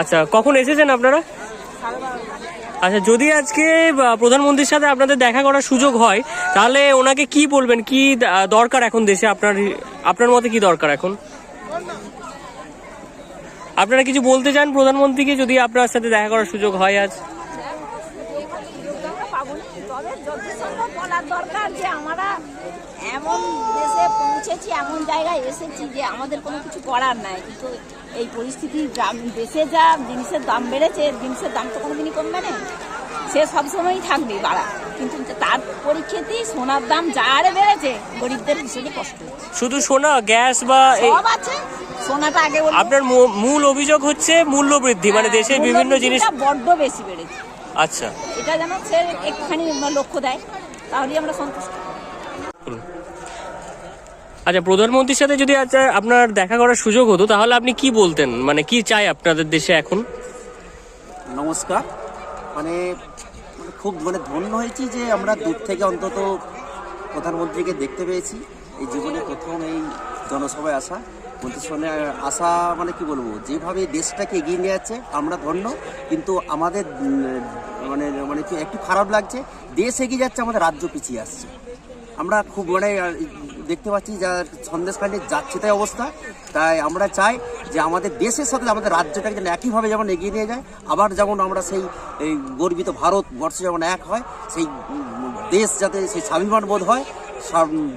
আচ্ছা কখন এসেছেন আপনারা? আচ্ছা যদি আজকে প্রধানমন্ত্রীর সাথে আপনাদের দেখা করার সুযোগ হয়, তাহলে ওনাকে কি বলবেন? কি দরকার এখন দেশে? আপনার আপনার মতে কি দরকার এখন? আপনারা কিছু বলতে চান প্রধানমন্ত্রীকে, যদি আপনার সাথে দেখা করার সুযোগ হয় আজ? আমরা তবে যত বলার দরকার যে আমরা এমন দেশে পৌঁছেছি এমন জায়গায় এসেছি যে আমাদের কোনো কিছু করার নাই। কিন্তু এই পরিস্থিতি দেশে যা জিনিসের দাম বেড়েছে জিনিসের দাম তো কোনোদিনই কমবে না। সে সবসময়ই থাকবে বাড়া। কিন্তু তার পরিক্ষেতেই সোনার দাম যা আরে বেড়েছে গরিবদের ভীষণই কষ্ট। শুধু সোনা গ্যাস বা সব আছে। সোনাটা আগে আপনার মূল অভিযোগ হচ্ছে মূল্য বৃদ্ধি মানে দেশের হ্যাঁ, বিভিন্ন জিনিস বড্ড বেশি বেড়েছে। আচ্ছা। এটা যেন সে একটুখানি লক্ষ্য দেয় তাহলেই আমরা সন্তুষ্ট। আচ্ছা প্রধানমন্ত্রীর সাথে যদি আচ্ছা আপনার দেখা করার সুযোগ হতো তাহলে আপনি কি বলতেন? মানে কি চাই আপনাদের দেশে এখন? নমস্কার। মানে মানে খুব মানে ধন্য হয়েছি যে আমরা দূর থেকে অন্তত প্রধানমন্ত্রীকে দেখতে পেয়েছি। এই জীবনে প্রথম এই জনসভায় আসা। মন্ত্রীর সঙ্গে আসা মানে কি বলব, যেভাবে দেশটাকে এগিয়ে নিয়ে যাচ্ছে, আমরা ধন্য, কিন্তু আমাদের মানে মানে কি, একটু খারাপ লাগছে, দেশ এগিয়ে যাচ্ছে, আমাদের রাজ্য পিছিয়ে আসছে। আমরা খুব মানে দেখতে পাচ্ছি যা সন্দেশখালী যাচ্ছে তাই অবস্থা, তাই আমরা চাই যে আমাদের দেশের সাথে আমাদের রাজ্যটাকে যেন একইভাবে যেমন এগিয়ে নিয়ে যায়, আবার যেমন আমরা সেই গর্বিত ভারতবর্ষ যেমন এক হয়, সেই দেশ যাতে সেই স্বাভিমান বোধ হয়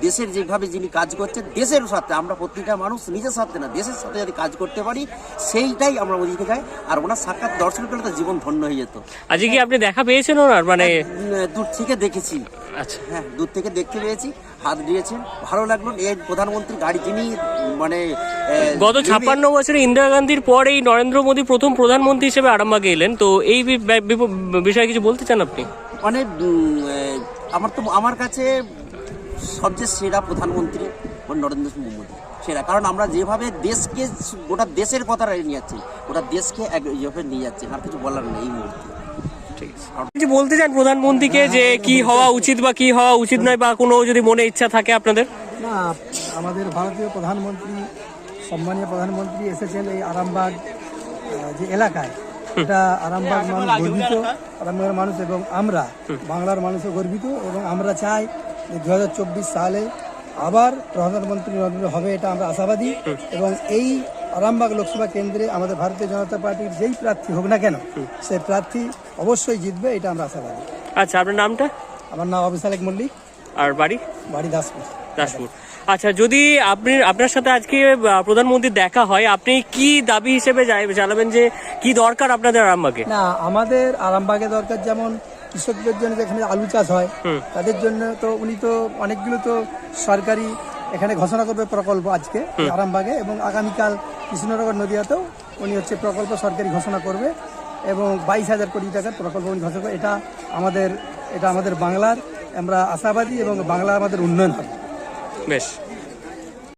দেশের যেভাবে যিনি কাজ করছেন দেশের সাথে আমরা প্রত্যেকটা মানুষ নিজের সাথে না দেশের সাথে যদি কাজ করতে পারি সেইটাই আমরা ওদিকে যাই আর ওনার সাক্ষাৎ দর্শন করলে তো জীবন ধন্য হয়ে যেত। আজকে কি আপনি দেখা পেয়েছেন ওনার? মানে দূর থেকে দেখেছি। আচ্ছা। হ্যাঁ দূর থেকে দেখতে পেয়েছি হাত দিয়েছেন। ভালো লাগল এই প্রধানমন্ত্রী গাড়ি যিনি মানে গত ছাপ্পান্ন বছরে ইন্দিরা গান্ধীর পর এই নরেন্দ্র মোদী প্রথম প্রধানমন্ত্রী হিসেবে আরামবাগে এলেন তো এই বিষয়ে কিছু বলতে চান আপনি? মানে আমার তো আমার কাছে সবচেয়ে সেরা প্রধানমন্ত্রী ও নরেন্দ্র সিং মোদী। সেরা। কারণ আমরা যেভাবে দেশকে গোটা দেশের কথা নিয়ে যাচ্ছি গোটা দেশকে এক ইয়েভাবে নিয়ে যাচ্ছি আর কিছু বলার নেই এই মুহূর্তে। কিছু বলতে চান প্রধানমন্ত্রীকে যে কি হওয়া উচিত বা কি হওয়া উচিত নয় বা কোনো যদি মনে ইচ্ছা থাকে আপনাদের? না আমাদের ভারতীয় প্রধানমন্ত্রী সম্মানীয় প্রধানমন্ত্রী এসেছেন এই আরামবাগ যে এলাকায়। এটা আরামবাগ মানুষ গর্বিত আরামবাগের মানুষ এবং আমরা বাংলার মানুষও গর্বিত এবং আমরা চাই দু হাজার চব্বিশ সালে আবার প্রধানমন্ত্রী নরেন্দ্র হবে এটা আমরা আশাবাদী। এবং এই আরামবাগ লোকসভা কেন্দ্রে আমাদের ভারতীয় জনতা পার্টির যেই প্রার্থী হোক না কেন সেই প্রার্থী অবশ্যই জিতবে এটা আমরা আশাবাদী। আচ্ছা আপনার নামটা? আমার নাম অবিসালেক মল্লিক। আর বাড়ি? বাড়ি দাসপুর। দাসপুর। আচ্ছা যদি আপনি আপনার সাথে আজকে আহ, প্রধানমন্ত্রীর দেখা হয় আপনি কি দাবি হিসেবে জানাবেন যে কি দরকার আপনাদের আরামবাগে? না আমাদের আরামবাগে দরকার যেমন কৃষকদের জন্য যেখানে আলু চাষ হয়। তাদের জন্য তো উনি তো অনেকগুলো তো সরকারি এখানে ঘোষণা করবে প্রকল্প আজকে আরামবাগে এবং আগামীকাল কৃষ্ণনগর নদীয়াতেও উনি হচ্ছে প্রকল্প সরকারি ঘোষণা করবে এবং বাইশ হাজার কোটি টাকার প্রকল্প উনি ঘোষণা করবে। এটা আমাদের এটা আমাদের বাংলার আমরা আশাবাদী এবং বাংলা আমাদের উন্নয়ন হবে। বেশ।